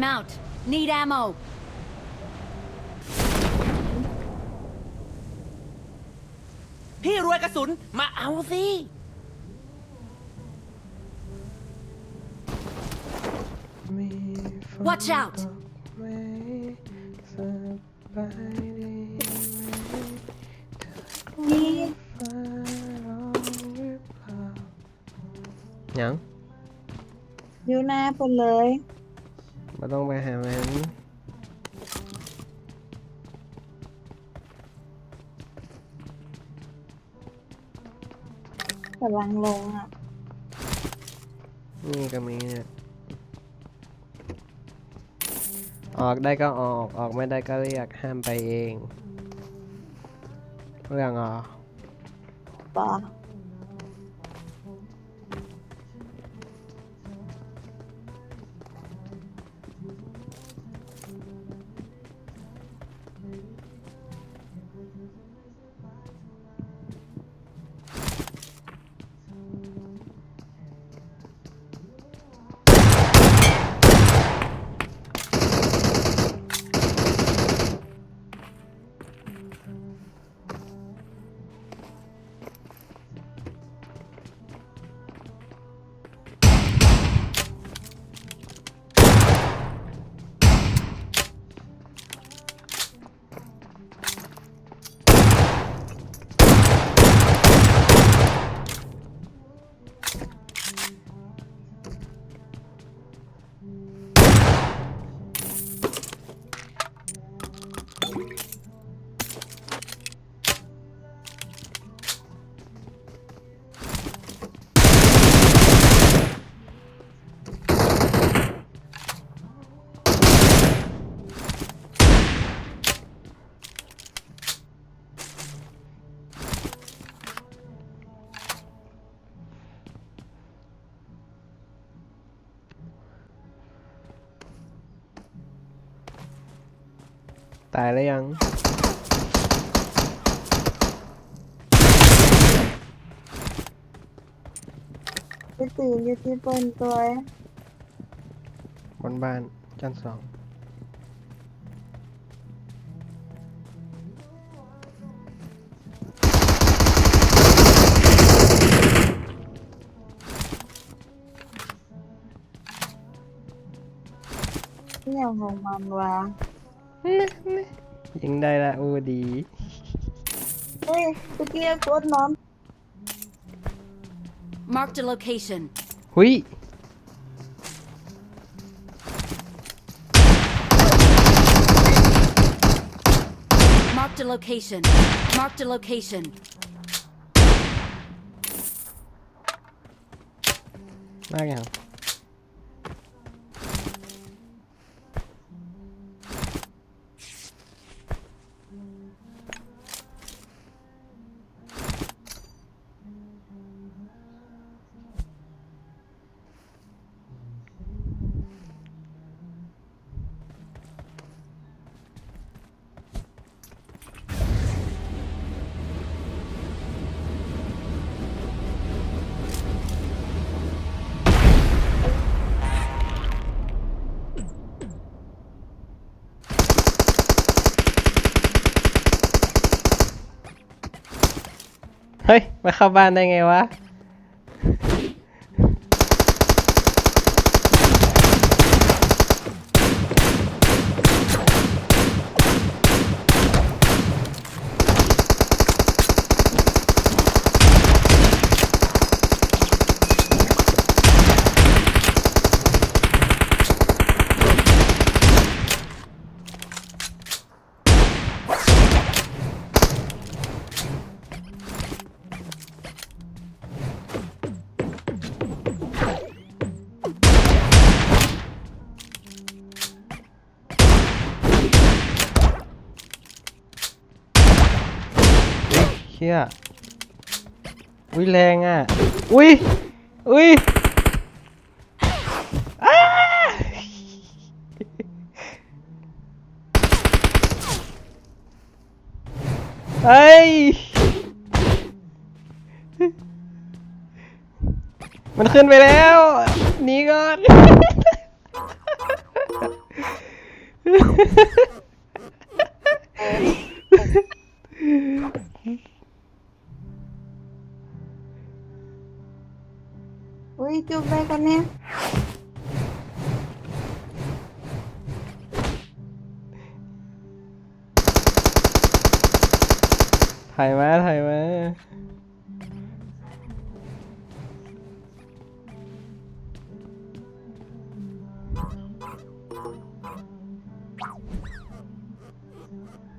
I'm out. Need ammo. พี่รวยกระสุน มาเอาสิ Watch out นี่หยัง อยู่หน้าเพิ่นเลย มาต้องไปหามันกำลังลงอะ นี่ก็มีเนี่ย ออกได้ก็ออก ออกไม่ได้ก็เรียก ห้ามไปเอง เรื่องอ๋อป่ะายแล้วยังไปตื่นอยู่ที่เพิ่นตัวบนบ้านชั้นสองที่อย่างของมันวะ ยิงได้ละอูดีเฮ้ยตะเกียบกดนอน Marked a location. หุย Marked a location. Marked a location. มากยัง เฮ้ย มาเข้าบ้านได้ไงวะ ชี่ยอุ้ยแรงอะ อุ้ย อุ้ยอ้าเฮ้ย มันขึ้นไปแล้วหนีก่อน อุ้ยจุบไปคนเนี้ยถ่ายมาถ่ายมา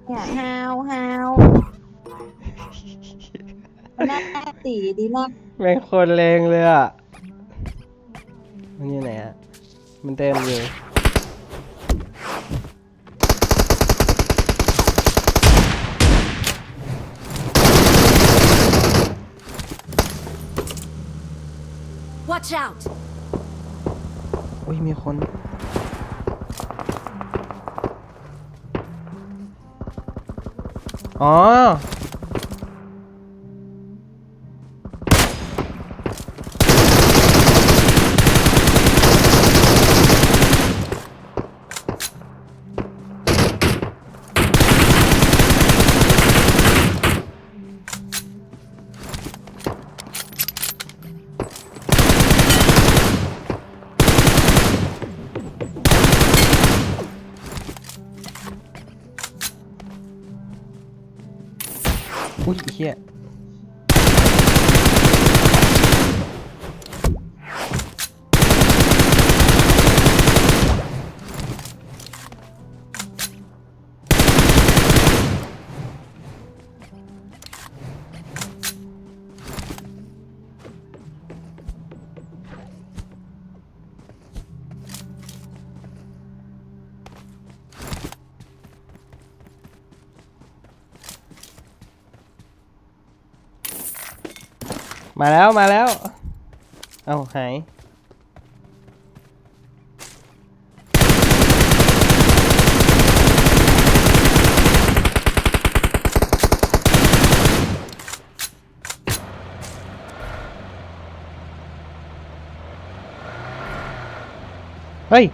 เนี่ยฮาวฮาวหน้าตีดีมาก แม่งโคนเลงเลยอะ มันอยู่ไหนอะมันเต็มอยู่ Watch out! อุ้ยมีคน อ๋อ เฮีย มาแล้วมาแล้ว เอาหายเฮ้ย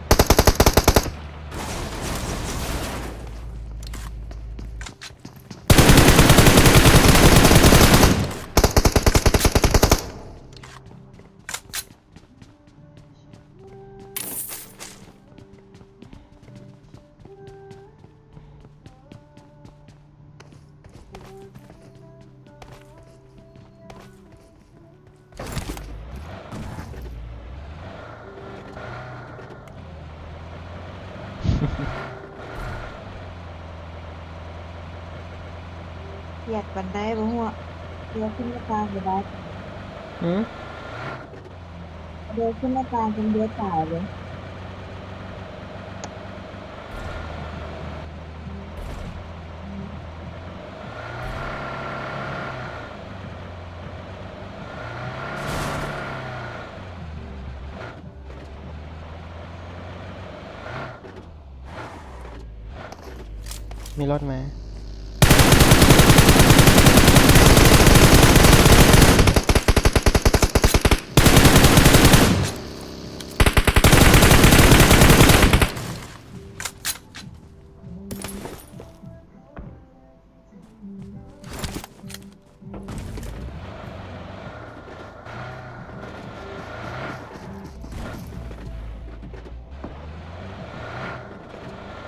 ยียดบันไดบ่หัวเดี๋ยวขึ้นมาตางบันไดอืมเดี๋ยวขึ้นมาตางจนเดือดตายเลยมีรถไหม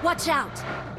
Watch out!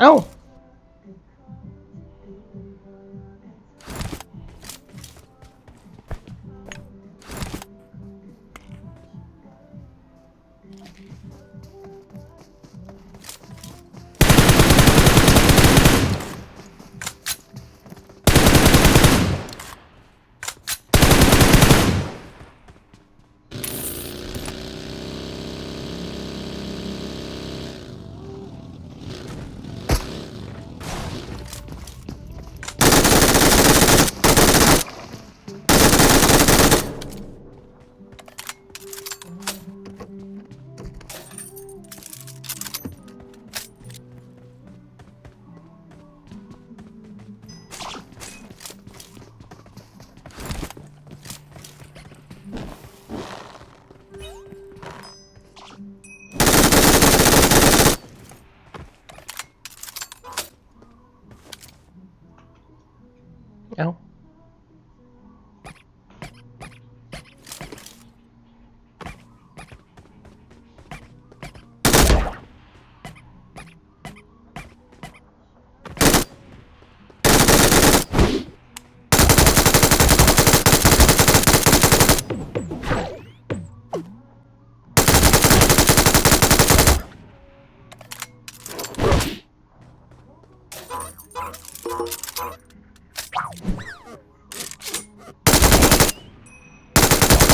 เอ้า เ